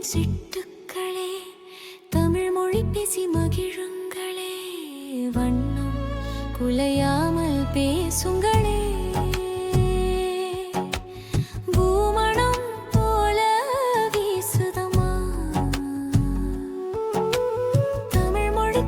சிட்டுக்களே தமிழ் மொழி பேசி மகிழுங்களே வண்ணம் குலையாமல் பேசுங்களே. பூமணம் போல வீசுதம்மா தமிழ் மொழி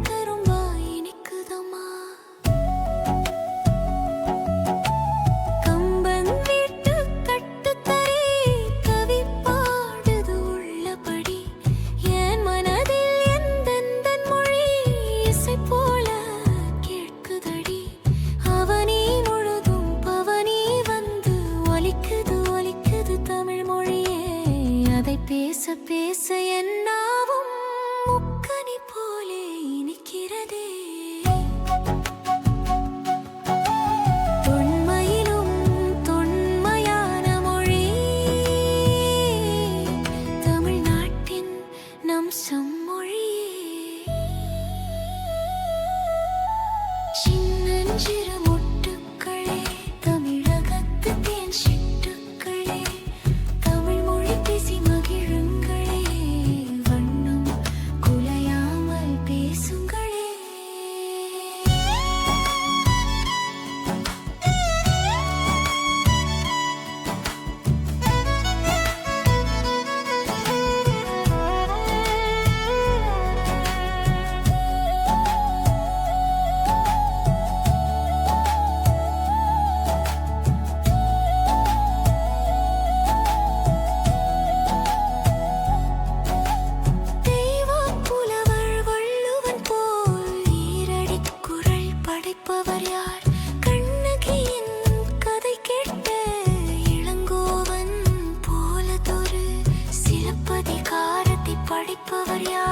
பேச பேச என்னாவும் முக்கனி போலே இனிக்கிறதே. தொன்மையிலும் தொன்மையான மொழி. தமிழ்நாட்டின் நம் செம்மொழியே. இளங்கோவன் போலதொரு சிலப்பதிகாரத்தைப் படைப்பவர் யார்